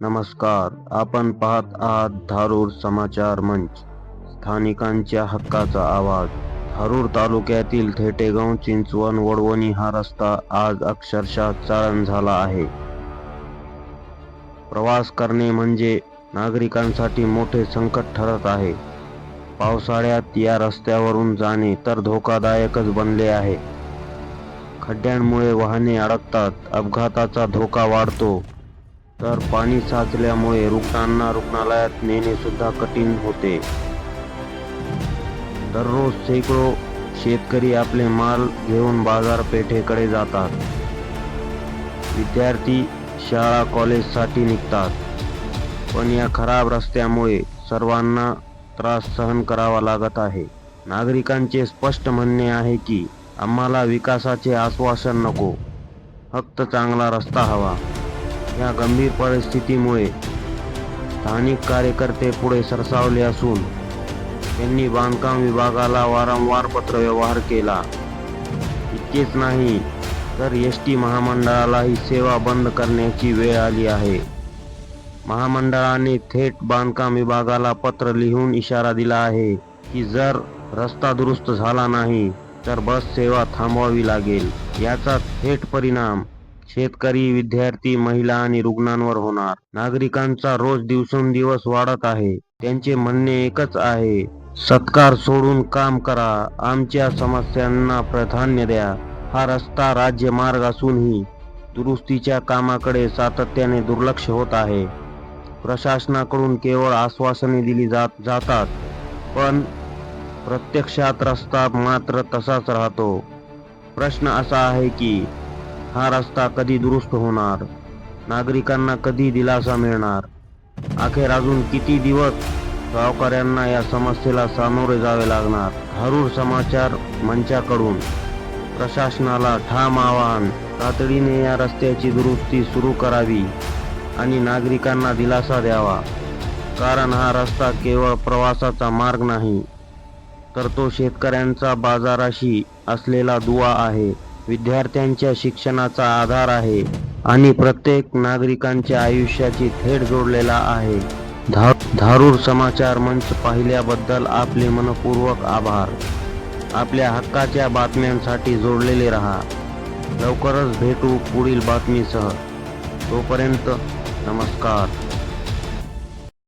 नमस्कार. आपण पाहत आहात धारूर समाचार मंच. स्थानिकांच्या हक्काचा आवाज. धारूर तालुक्यातील थेटेगाव चिंचवण वडवणी हा रस्ता आज अक्षरशः चाळण झाला आहे. प्रवास करणे म्हणजे नागरिकांसाठी मोठे संकट ठरत आहे. पावसाळ्यात या रस्त्यावरून जाणे तर धोकादायकच बनले आहे. खड्ड्यांमुळे वाहने अडकतात. अपघाताचा धोका वाढतो. तर पाणी साचल्यामुळे रुग्णांना रुग्णालयात नेणे सुद्धा कठीण होते. दररोज शेकडो शेतकरी आपले माल घेऊन बाजारपेठेकडे जातात. विद्यार्थी शाळा कॉलेजसाठी निघतात. पण या खराब रस्त्यामुळे सर्वांना त्रास सहन करावा लागत आहे. नागरिकांचे स्पष्ट म्हणणे आहे की आम्हाला विकासाचे आश्वासन नको. फक्त चांगला रस्ता हवा. या गंभीर परिस्थितीमुळे स्थानिक कार्यकर्ते पुढे सरसावले असून त्यांनी बांधकाम विभागाला वारंवार पत्रव्यवहार केला. इतकेच नाही तर एस टी महामंडळालाही सेवा बंद करण्याची वेळ आली आहे. महामंडळाने थेट बांधकाम विभागाला पत्र लिहून इशारा दिला आहे की जर रस्ता दुरुस्त झाला नाही तर बस सेवा थांबवावी लागेल. याचा थेट परिणाम शेतकरी विद्यार्थी महिला आणि रुग्णांवर होणार. नागरिकांचा रोज दिवसेंदिवस वाढत आहे. त्यांचे म्हणणे एकच आहे सत्कार सोडून काम करा. आमच्या समस्यांना प्राधान्य द्या. हा रस्ता राज्यमार्ग असूनही दुरुस्तीच्या कामाकडे सातत्याने दुर्लक्ष होत आहे. प्रशासनाकडून केवळ आश्वासने दिली जात जातात. पण प्रत्यक्षात रस्ता मात्र तसाच राहतो. प्रश्न असा आहे की हा रस्ता कधी दुरुस्त होणार? नागरिकांना कधी दिलासा मिळणार? अखेर अजून किती दिवस गावकऱ्यांना या समस्येला सामोरे जावे लागणार? हरूर समाचार मंचाकडून. प्रशासनाला ठाम आवाहन तातडीने या रस्त्याची दुरुस्ती सुरू करावी आणि नागरिकांना दिलासा द्यावा. कारण हा रस्ता केवळ प्रवासाचा मार्ग नाही तर तो शेतकऱ्यांचा बाजाराशी असलेला दुवा आहे. विद्यार्थ्यांच्या शिक्षणाचा आधार आहे आणि प्रत्येक नागरिकांच्या आयुष्याची थेट जोडलेला आहे. धा धारूर समाचार मंच पाहिल्याबद्दल आपले मनपूर्वक आभार. आपल्या हक्काच्या बातम्यांसाठी जोडलेले रहा. लवकरच भेटू पुढील बातमीसह. तोपर्यंत नमस्कार.